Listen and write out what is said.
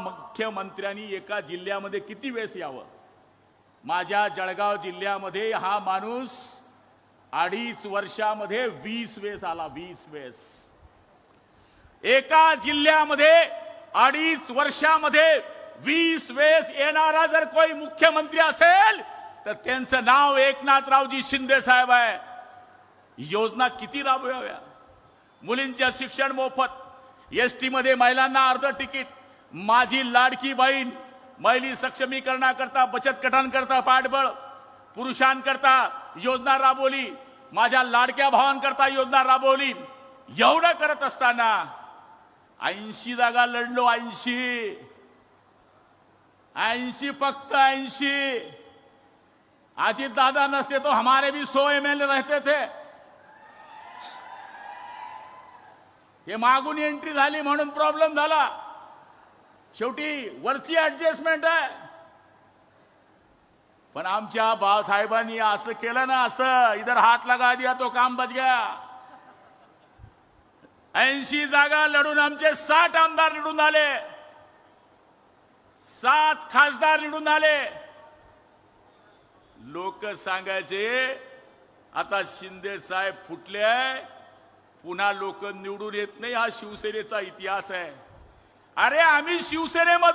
मुख्यमंत्र्यांनी एका जिल्ह्यामध्ये किती वेळेस यावं? माझ्या जळगाव जिल्ह्यामध्ये हा माणूस अडीच वर्षामध्ये वीस वेळेस आला वीस वेळेस. एका जिल्ह्यामध्ये अडीच वर्षामध्ये वीस वेळेस येणारा जर कोणी मुख्यमंत्री असेल तर त्यांचं नाव एकनाथरावजी शिंदे साहेब आहे. योजना किती राबवाव्या? मुलींच्या शिक्षण मोफत एस टीमध्ये महिलांना अर्ध तिकीट माझी लाडकी बहीण महिली सक्षमीकरणाकरता बचत गटांकरता पाठबळ पुरुषांकरता योजना राबवली माझ्या लाडक्या भावांकरता योजना राबवली. एवढं करत असताना ऐंशी जागा लढलो ऐंशी. ऐंशी फक्त ऐंशी. अजित दादा नसते तो हमारे भी सो एम एल रहते थे. हे मागून एंट्री झाली म्हणून प्रॉब्लेम झाला. शेवटी वरची ऍडजस्टमेंट आहे. पण आमच्या बाळासाहेबांनी असं केलं ना असं. इधर हात लगा दिया तो काम बच गया. ऐंशी जागा लढून आमचे साठ आमदार निवडून आले. सात खासदार निवडून आले. लोक सांगायचे आता शिंदे साहेब फुटले आहे. पुन्हा लोक निवडून येत नाही हा शिवसेनेचा इतिहास आहे. अरे आम्ही शिवसेनेमध्ये